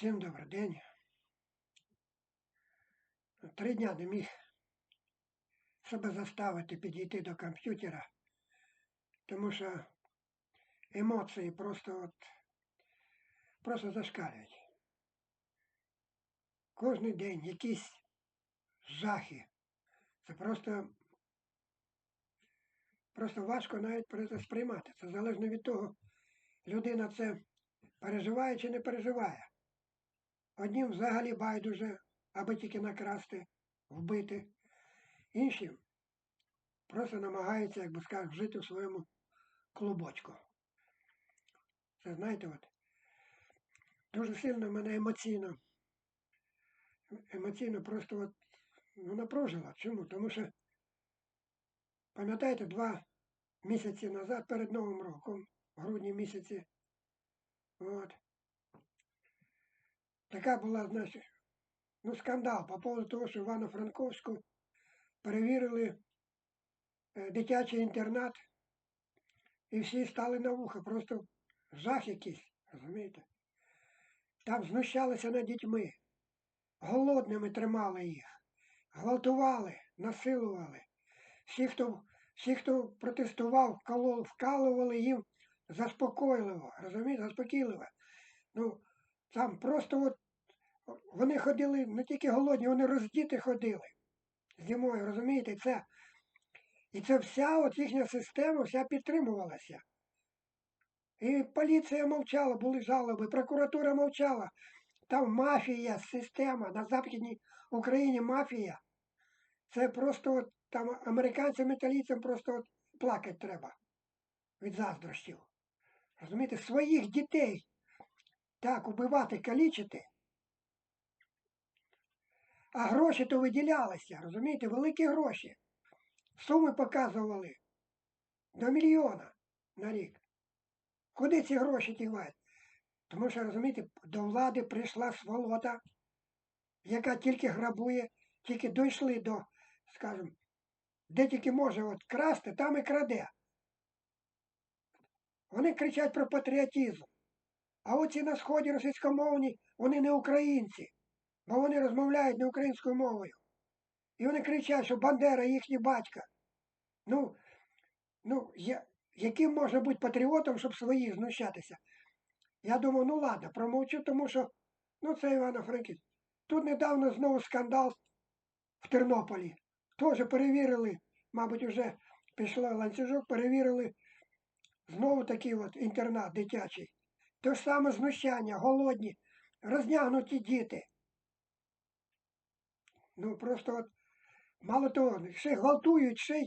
Всім добрий день. Три дня не міг себе заставити підійти до комп'ютера, тому що емоції просто от просто зашкалюють. Кожний день якісь жахи. Це просто просто важко навіть це сприймати. Це залежно від того, людина це переживає чи не переживає. Однім взагалі байдуже, аби тільки накрасти, вбити. Інші просто намагаються, як би скажуть, жити у своєму клубочку. Це знаєте, от дуже сильно мене емоційно, емоційно просто от, ну, напружило. Чому? Тому що, пам'ятаєте, два місяці назад, перед Новим роком, в грудні місяці, от, така була, значить, ну, скандал по поводу того, що Івано-Франковську перевірили е, дитячий інтернат, і всі стали на вуха, просто жах якийсь, розумієте? Там знущалися над дітьми, голодними тримали їх, гвалтували, насилували. Всі, хто всі, хто протестував, вколол, вкалували їм заспокійливо, розумієте, заспокійливо. Ну, там просто от вони ходили не тільки голодні, вони роздіти ходили зимою, розумієте? Це, І це вся от їхня система вся підтримувалася. І поліція мовчала, були жалоби, прокуратура мовчала. Там мафія, система, на Західній Україні мафія. Це просто от, там американцям італійцям просто от плакати треба від заздрощів. Розумієте, своїх дітей так убивати, калічити. А гроші то виділялися, розумієте, великі гроші. Суми показували до мільйона на рік. Куди ці гроші дівають? Тому що, розумієте, до влади прийшла сволота, яка тільки грабує, тільки дійшли до, скажімо, де тільки може от красти, там і краде. Вони кричать про патріотизм. А оці на сході російськомовні, вони не українці, бо вони розмовляють не українською мовою. І вони кричать, що Бандера їхній батька. Ну, ну, я, яким можна бути патріотом, щоб своїх знущатися? Я думав, ну ладно, промовчу, тому що ну це Івано Франківськ. Тут недавно знову скандал в Тернополі. Теж перевірили, мабуть, вже пішло ланцюжок, перевірили знову такий от інтернат дитячий. Те ж саме знущання, голодні, рознягнуті діти. Ну просто от, мало того, ще гвалтують, ще й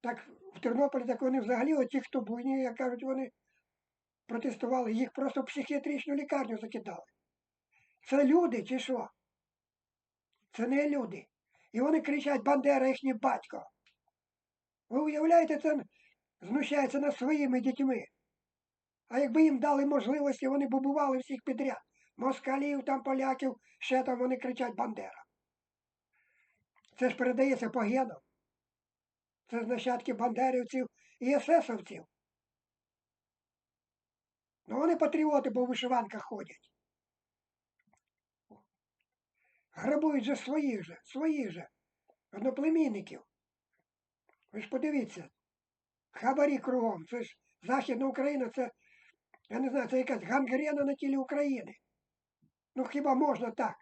так в Тернополі так вони взагалі, от ті, хто буйні, як кажуть, вони протестували, їх просто в психіатричну лікарню закидали. Це люди чи що? Це не люди. І вони кричать Бандера їхній батько. Ви уявляєте, це знущається над своїми дітьми. А якби їм дали можливості, вони б убивали всіх підряд. Москалів, там поляків, ще там вони кричать Бандера. Це ж передається по генам. Це з нащадки бандерівців і есесовців. Ну вони патріоти, бо в вишиванках ходять. Грабують же своїх же, своїх же, одноплемінників. Ви ж подивіться, хабарі кругом. Це ж Західна Україна, це, я не знаю, це якась гангрена на тілі України. Ну хіба можна так?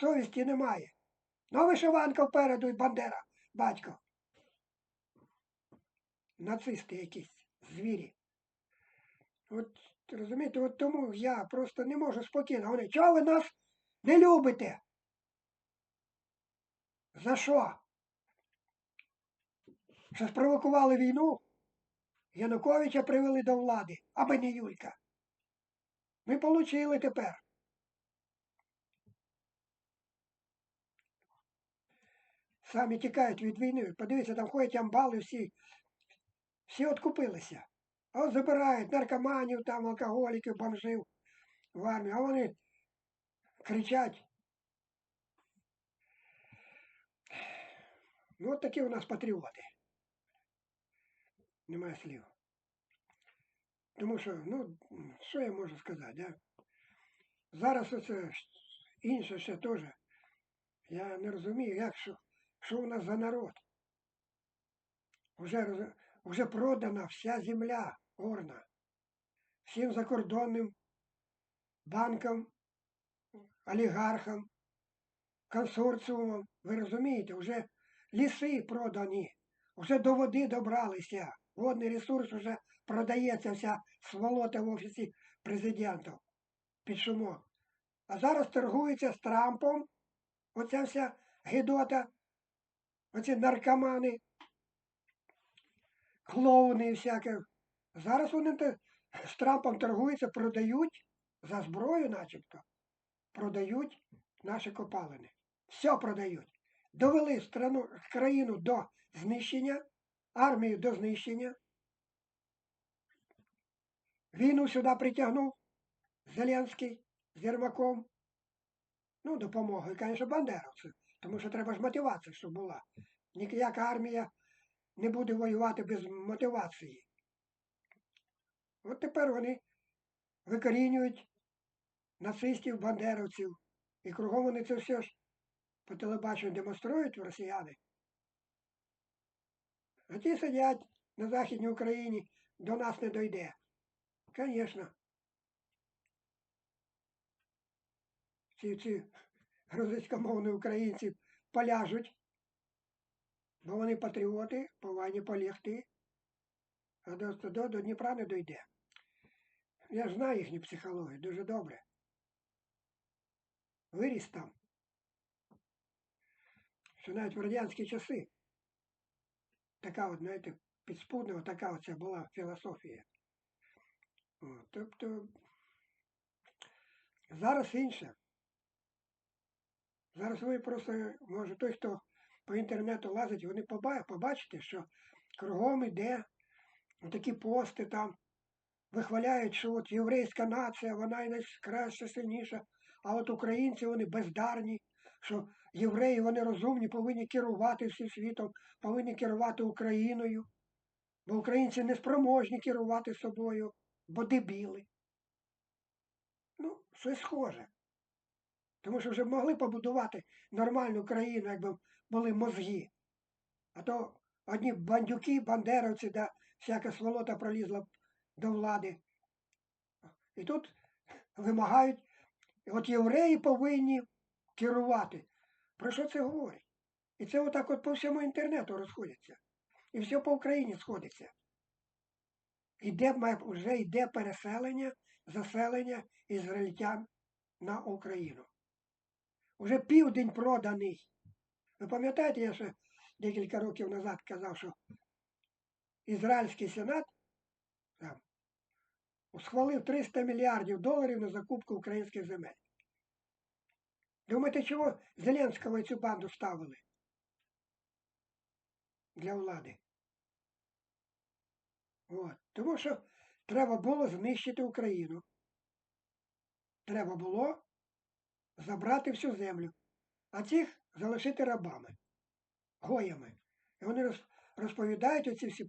Совісті немає. Ну вишиванка впереду і Бандера, батько. Нацисти якісь, звірі. От розумієте, от тому я просто не можу спокійно. Вони, чого ви нас не любите? За що? Що спровокували війну? Януковича привели до влади, аби не Юлька. Ми получили тепер. Самі тікають від війни. Подивіться, там ходять амбали всі. Всі откупилися. А от забирають наркоманів, там, алкоголіків, бомжів в армію. А вони кричать. Ну от такі у нас патріоти. Немає слів. Тому що, ну, що я можу сказати, да? Зараз оце інше ще теж. Я не розумію, як що, що у нас за народ. Уже, уже продана вся земля орна. Всім закордонним банкам, олігархам, консорціумам. Ви розумієте, вже ліси продані, вже до води добралися. Водний ресурс вже продається вся сволота в офісі президента під шумок. А зараз торгується з Трампом. Оця вся гидота, оці наркомани, клоуни і всяке. Зараз вони з Трампом торгуються, продають за зброю, начебто, продають наші копалини. Все продають. Довели страну, країну до знищення, армію до знищення. Війну сюди притягнув Зеленський з Єрмаком. Ну, допомогою, звісно, бандеровців. Тому що треба ж мотивація, щоб була. Ніяка армія не буде воювати без мотивації. От тепер вони викорінюють нацистів, бандеровців. І кругом вони це все ж по телебаченню демонструють росіяни. А ті сидять на Західній Україні, до нас не дойде. Звісно. Ці, ці російськомовні українці поляжуть, бо вони патріоти, повинні полягти, а до, до, до Дніпра не дойде. Я знаю їхню психологію дуже добре. Виріс там. Що навіть в радянські часи така от, знаєте, підспудна, така оця була філософія. О, тобто зараз інше. Зараз ви просто, може, той, хто по інтернету лазить, вони побачите, що кругом іде такі пости там, вихваляють, що от єврейська нація, вона і найкраща, сильніша, а от українці вони бездарні, що євреї вони розумні, повинні керувати всім світом, повинні керувати Україною, бо українці не спроможні керувати собою, бо дебіли. Ну, щось схоже. Тому що вже могли побудувати нормальну країну, якби були мозги. А то одні бандюки, бандеровці, да всяка сволота пролізла до влади. І тут вимагають, от євреї повинні керувати. Про що це говорить? І це отак от по всьому інтернету розходиться. І все по Україні сходиться. Іде, вже йде переселення, заселення ізраїльтян на Україну. Уже південь проданий. Ви пам'ятаєте, я ще декілька років назад казав, що Ізраїльський сенат там, схвалив 300 мільярдів доларів на закупку українських земель. Думаєте, чого Зеленського і цю банду ставили для влади? От. Тому що треба було знищити Україну. Треба було забрати всю землю, а цих залишити рабами, гоями. І вони розповідають оці всі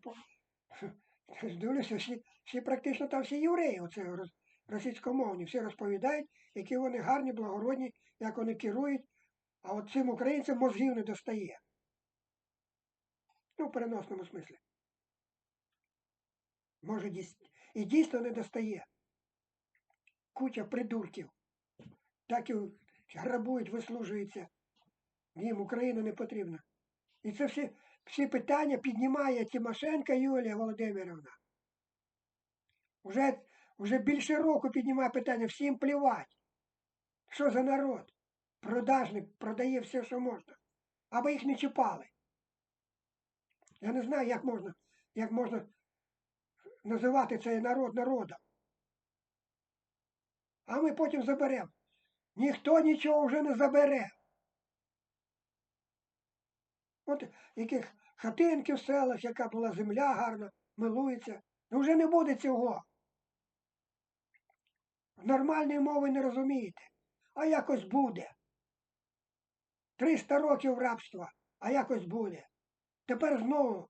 Дивлюся, всі, всі практично там всі євреї, оце російськомовні, всі розповідають, які вони гарні, благородні, як вони керують, а от цим українцям мозгів не достає. Ну, в переносному смислі. Може, і дійсно не достає. Куча придурків. Так і грабують, вислужуються. Їм Україна не потрібна. І це всі, всі питання піднімає Тимошенко Юлія Володимирівна. Уже, уже більше року піднімає питання, всім плівать. Що за народ? Продажник продає все, що можна. Аби їх не чіпали. Я не знаю, як можна, як можна називати цей народ народом. А ми потім заберемо. Ніхто нічого вже не забере. От яких хатинки в селах, яка була земля гарна, милується. Ну вже не буде цього. Нормальної мови не розумієте. А якось буде. 300 років рабства, а якось буде. Тепер знову.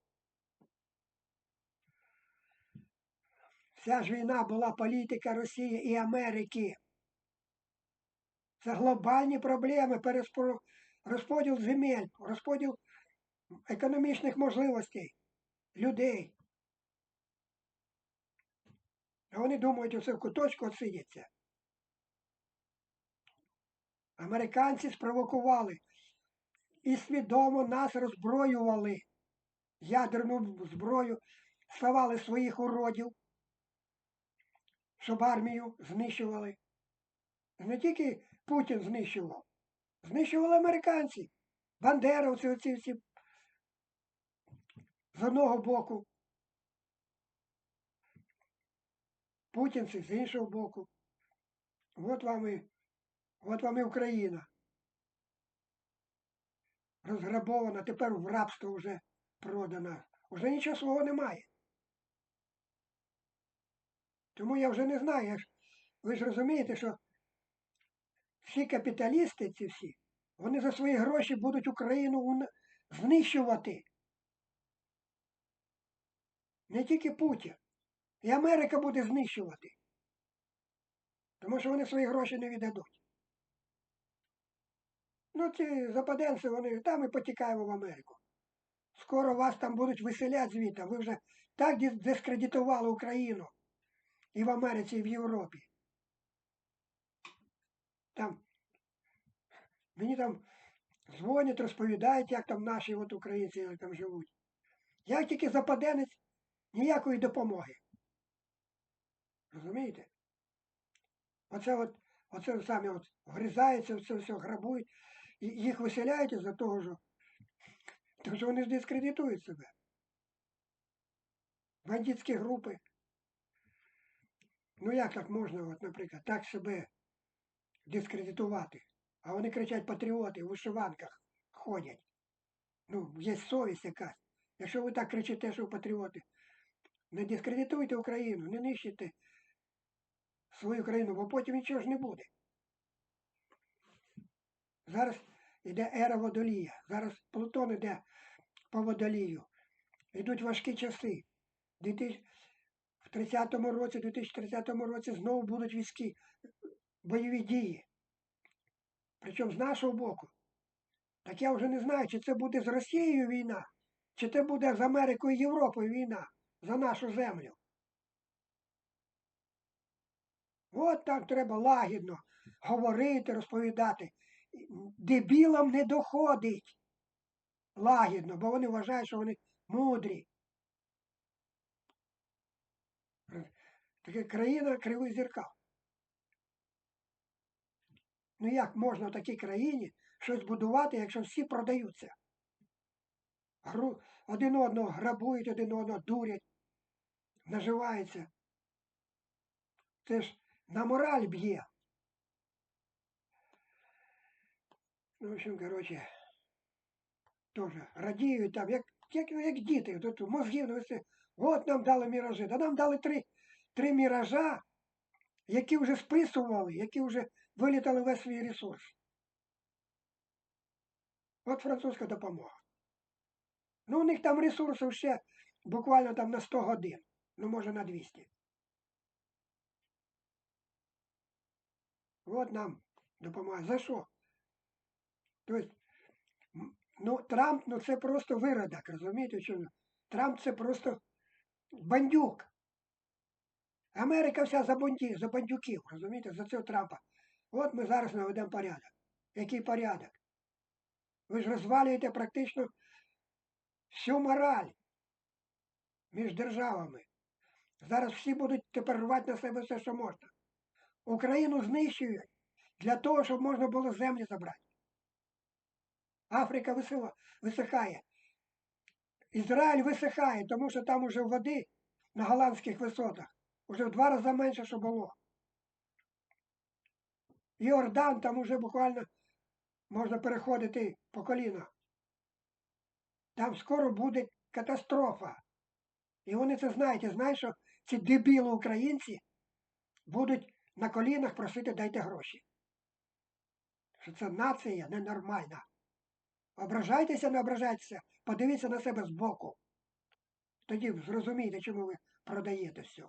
Вся ж війна була політика Росії і Америки. Це глобальні проблеми, розподіл земель, розподіл економічних можливостей людей. А вони думають, оце в куточку отсидяться. Американці спровокували і свідомо нас роззброювали. Ядерну зброю ставали своїх уродів, щоб армію знищували. Не тільки Путін знищував, знищували американці, бандеровці, оці всі з одного боку. Путінці з іншого боку. От вам і, от вам і Україна. Розграбована, тепер в рабство вже продана. Уже нічого свого немає. Тому я вже не знаю. Ви ж розумієте, що всі капіталісти, ці всі, вони за свої гроші будуть Україну знищувати. Не тільки Путін. І Америка буде знищувати. Тому що вони свої гроші не віддадуть. Ну, ці западенці, вони там і потікаємо в Америку. Скоро вас там будуть виселяти звідти. Ви вже так дискредитували Україну і в Америці, і в Європі. Там мені там дзвонять, розповідають, як там наші от українці як там живуть. Я тільки западенець ніякої допомоги. Розумієте? Оце от, оце самі от вгризаються, все все грабують, і їх виселяють із-за того, що, тому що вони ж дискредитують себе. Бандитські групи. Ну як так можна, от, наприклад, так себе дискредитувати? А вони кричать патріоти, в вишиванках ходять. Ну, є совість якась. Якщо ви так кричите, що патріоти, не дискредитуйте Україну, не нищите свою країну, бо потім нічого ж не буде. Зараз йде ера водолія. Зараз Плутон йде по водолію. Йдуть важкі часи. в 30-му році, 2030 році знову будуть війські, бойові дії. Причому з нашого боку. Так я вже не знаю, чи це буде з Росією війна, чи це буде з Америкою і Європою війна за нашу землю. От там треба лагідно говорити, розповідати. Дебілам не доходить лагідно, бо вони вважають, що вони мудрі. Таке країна кривий зеркал. Ну як можна в такій країні щось будувати, якщо всі продаються? Гру... Один одного грабують, один одного дурять, наживаються. Це ж на мораль б'є. Ну, в общем, короче, тоже радіють там, як, як, як діти, тут мозгів, ну, от нам дали міражі. Да нам дали три, три міража, які вже списували, які вже вилітали весь свій ресурс. От французька допомога. Ну, у них там ресурсів ще буквально там на 100 годин, ну може на 200. От нам допомагає. За що? Тобто, ну, Трамп, ну це просто виродок, розумієте? Що? Трамп це просто бандюк. Америка вся за бандюків, розумієте, за цього Трампа. От ми зараз наведемо порядок. Який порядок? Ви ж розвалюєте практично всю мораль між державами. Зараз всі будуть тепер рвати на себе все, що можна. Україну знищують для того, щоб можна було землі забрати. Африка висихає. Ізраїль висихає, тому що там уже води на голландських висотах уже в два рази менше, що було. Йордан там уже буквально можна переходити по коліна. Там скоро буде катастрофа. І вони це знають. Знають, що ці дебіли українці будуть на колінах просити дайте гроші. Що це нація ненормальна. Ображайтеся, не ображайтеся, подивіться на себе збоку. Тоді зрозумієте, чому ви продаєте все.